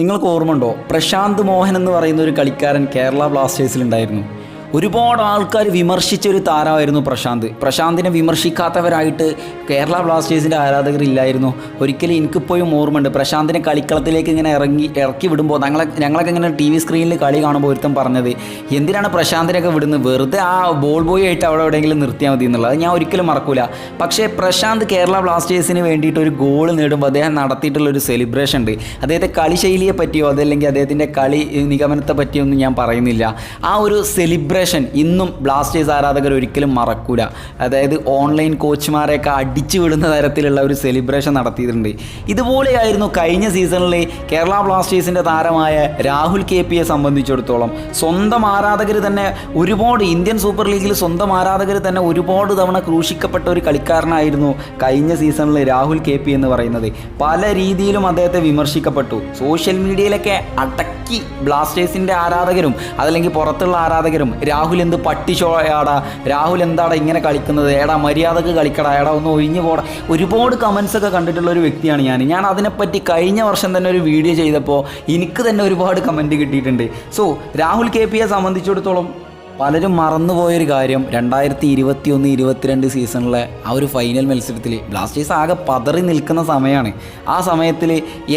നിങ്ങൾക്ക് ഓർമ്മ ഉണ്ടോ പ്രശാന്ത് മോഹൻ എന്ന് പറയുന്ന ഒരു കളിക്കാരൻ കേരള ബ്ലാസ്റ്റേഴ്സിലുണ്ടായിരുന്നു ഒരുപാട് ആൾക്കാർ വിമർശിച്ച ഒരു താരമായിരുന്നു പ്രശാന്ത്. പ്രശാന്തിനെ വിമർശിക്കാത്തവരായിട്ട് കേരള ബ്ലാസ്റ്റേഴ്സിന്റെ ആരാധകരില്ലായിരുന്നു. ഒരിക്കലും എനിക്കിപ്പോഴും ഓർമ്മയുണ്ട്. പ്രശാന്തിനെ കളിക്കളത്തിലേക്ക് ഇങ്ങനെ ഇറങ്ങി ഇറക്കി വിടുമ്പോൾ ഞങ്ങളെ ഞങ്ങളൊക്കെ ഇങ്ങനെ ടി വി സ്ക്രീനിൽ കളി കാണുമ്പോൾ ഒരുത്തം പറഞ്ഞത് എന്തിനാണ് പ്രശാന്തിനൊക്കെ വിടുന്നത്? വെറുതെ ആ ബോൾ ബോയ് ആയിട്ട് അവിടെ എവിടെയെങ്കിലും നിർത്തിയാൽ മതി എന്നുള്ളത് ഞാൻ ഒരിക്കലും മറക്കൂല. പക്ഷേ പ്രശാന്ത് കേരള ബ്ലാസ്റ്റേഴ്സിന് വേണ്ടിയിട്ട് ഒരു ഗോൾ നേടുമ്പോൾ അദ്ദേഹം നടത്തിയിട്ടുള്ള ഒരു സെലിബ്രേഷൻ ഉണ്ട്. അദ്ദേഹത്തെ കളിശൈലിയെ പറ്റിയോ അതല്ലെങ്കിൽ അദ്ദേഹത്തിന്റെ കളി നിഗമനത്തെ പറ്റിയോ ഒന്നും ഞാൻ പറയുന്നില്ല. ആ ഒരു സെലിബ്രേഷൻ ഇന്നും ബ്ലാസ്റ്റേഴ്സ് ആരാധകർ ഒരിക്കലും മറക്കൂല. അതായത് ഓൺലൈൻ കോച്ചുമാരെയൊക്കെ അടിച്ചു വിടുന്ന തരത്തിലുള്ള ഒരു സെലിബ്രേഷൻ നടത്തിയിട്ടുണ്ട്. ഇതുപോലെയായിരുന്നു കഴിഞ്ഞ സീസണിൽ കേരള ബ്ലാസ്റ്റേഴ്സിന്റെ താരമായ രാഹുൽ കെ പിയെ സംബന്ധിച്ചിടത്തോളം. സ്വന്തം ആരാധകർ തന്നെ ഒരുപാട് ഇന്ത്യൻ സൂപ്പർ ലീഗിൽ സ്വന്തം ആരാധകർ തന്നെ ഒരുപാട് തവണ ക്രൂശിക്കപ്പെട്ട ഒരു കളിക്കാരനായിരുന്നു കഴിഞ്ഞ സീസണിൽ രാഹുൽ കെ പി എന്ന് പറയുന്നത്. പല രീതിയിലും അദ്ദേഹത്തെ വിമർശിക്കപ്പെട്ടു. സോഷ്യൽ മീഡിയയിലൊക്കെ അടക്കി ബ്ലാസ്റ്റേഴ്സിന്റെ ആരാധകരും അതല്ലെങ്കിൽ പുറത്തുള്ള ആരാധകരും രാഹുൽ എന്ത് പട്ടിഷോയാടാ രാഹുൽ എന്താടാ ഇങ്ങനെ കളിക്കുന്നത്? ഏടാ മര്യാദയ്ക്ക് കളിക്കടാ. ഏടാ ഒന്ന് ഒഴിഞ്ഞു പോടാ. ഒരുപാട് കമൻസ് ഒക്കെ കണ്ടിട്ടുള്ള ഒരു വ്യക്തിയാണ് ഞാൻ. ഞാൻ അതിനെപ്പറ്റി കഴിഞ്ഞ വർഷം തന്നെ ഒരു വീഡിയോ ചെയ്തപ്പോൾ എനിക്ക് തന്നെ ഒരുപാട് കമന്റ് കിട്ടിയിട്ടുണ്ട്. സോ രാഹുൽ കെ പിയെ സംബന്ധിച്ചിടത്തോളം പലരും മറന്നുപോയൊരു കാര്യം രണ്ടായിരത്തി ഇരുപത്തി ഒന്ന് ഇരുപത്തിരണ്ട് സീസണിലെ ആ ഒരു ഫൈനൽ മത്സരത്തിൽ ബ്ലാസ്റ്റേഴ്സ് ആകെ പതറി നിൽക്കുന്ന സമയമാണ്. ആ സമയത്തിൽ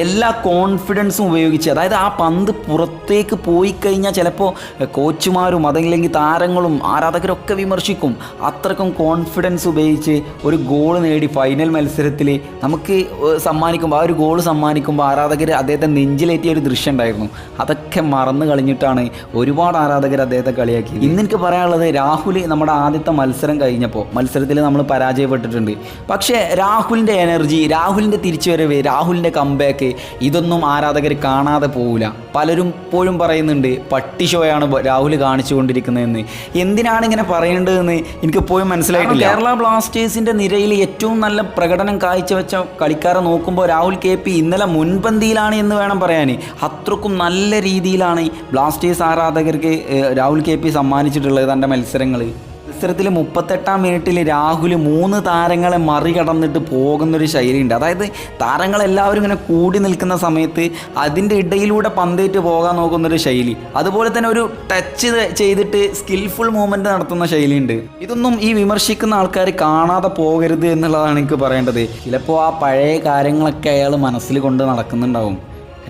എല്ലാ കോൺഫിഡൻസും ഉപയോഗിച്ച് അതായത് ആ പന്ത് പുറത്തേക്ക് പോയി കഴിഞ്ഞാൽ ചിലപ്പോൾ കോച്ചുമാരും അതല്ലെങ്കിൽ താരങ്ങളും ആരാധകരൊക്കെ വിമർശിക്കും. അത്രക്കും കോൺഫിഡൻസ് ഉപയോഗിച്ച് ഒരു ഗോൾ നേടി ഫൈനൽ മത്സരത്തിൽ നമുക്ക് സമ്മാനിക്കുമ്പോൾ ആ ഒരു ഗോൾ സമ്മാനിക്കുമ്പോൾ ആരാധകർ അദ്ദേഹത്തെ നെഞ്ചിലേറ്റിയ ഒരു ദൃശ്യം ഉണ്ടായിരുന്നു. അതൊക്കെ മറന്നു കളഞ്ഞിട്ടാണ് ഒരുപാട് ആരാധകർ അദ്ദേഹത്തെ കളിയാക്കി ഇന്ന് എനിക്ക് പറയാനുള്ളത് രാഹുൽ നമ്മുടെ ആദ്യത്തെ മത്സരം കഴിഞ്ഞപ്പോൾ മത്സരത്തിൽ നമ്മൾ പരാജയപ്പെട്ടിട്ടുണ്ട്. പക്ഷേ രാഹുലിന്റെ എനർജി രാഹുലിന്റെ തിരിച്ചുവരവ് രാഹുലിന്റെ കംബാക്ക് ഇതൊന്നും ആരാധകർ കാണാതെ പോവില്ല പലരും ഇപ്പോഴും പറയുന്നുണ്ട് പട്ടി ഷോയാണ് രാഹുൽ കാണിച്ചുകൊണ്ടിരിക്കുന്നതെന്ന്. എന്തിനാണ് ഇങ്ങനെ പറയേണ്ടതെന്ന് എനിക്ക് ഇപ്പോഴും മനസ്സിലായിട്ടില്ല. കേരള ബ്ലാസ്റ്റേഴ്സിന്റെ നിരയിൽ ഏറ്റവും നല്ല പ്രകടനം കാഴ്ചവെച്ച കളിക്കാരെ നോക്കുമ്പോൾ രാഹുൽ കെ പി ഇന്നലെ മുൻപന്തിയിലാണ് എന്ന് വേണം പറയാൻ. അത്രക്കും നല്ല രീതിയിലാണ് ബ്ലാസ്റ്റേഴ്സ് ആരാധകർക്ക് രാഹുൽ കെ പി സമ്മാനിച്ചിട്ടുള്ളത് തന്റെ മത്സരങ്ങൾ മത്സരത്തിൽ മുപ്പത്തെട്ടാം മിനിറ്റിൽ രാഹുൽ മൂന്ന് താരങ്ങളെ മറികടന്നിട്ട് പോകുന്നൊരു ശൈലിയുണ്ട്. അതായത് താരങ്ങളെല്ലാവരും ഇങ്ങനെ കൂടി നിൽക്കുന്ന സമയത്ത് അതിന്റെ ഇടയിലൂടെ പന്തേറ്റ് പോകാൻ നോക്കുന്നൊരു ശൈലി. അതുപോലെ തന്നെ ഒരു ടച്ച് ചെയ്തിട്ട് സ്കിൽഫുൾ മൂവ്മെന്റ് നടത്തുന്ന ശൈലിയുണ്ട്. ഇതൊന്നും ഈ വിമർശിക്കുന്ന ആൾക്കാർ കാണാതെ പോകരുത് എന്നുള്ളതാണ് എനിക്ക് പറയേണ്ടത്. ചിലപ്പോൾ ആ പഴയ കാര്യങ്ങളൊക്കെ അയാൾ മനസ്സിൽ കൊണ്ട് നടക്കുന്നുണ്ടാവും.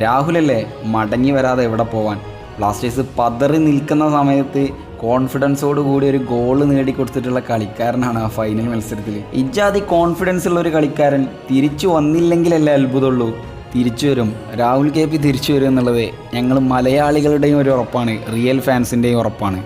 രാഹുലല്ലേ മടങ്ങി വരാതെ എവിടെ പോവാൻ? ബ്ലാസ്റ്റേഴ്സ് പതറി നിൽക്കുന്ന സമയത്ത് കോൺഫിഡൻസോട് കൂടി ഒരു ഗോൾ നേടിക്കൊടുത്തിട്ടുള്ള കളിക്കാരനാണ് ആ ഫൈനൽ മത്സരത്തിൽ ഇജാതി കോൺഫിഡൻസ് ഉള്ള ഒരു കളിക്കാരൻ തിരിച്ചു വന്നില്ലെങ്കിലല്ലേ അത്ഭുതമുള്ളൂ. തിരിച്ചു വരും. രാഹുൽ കെ പി തിരിച്ചു വരും എന്നുള്ളത് ഞങ്ങൾ മലയാളികളുടെയും ഒരു ഉറപ്പാണ്. റിയൽ ഫാൻസിന്റെയും ഉറപ്പാണ്.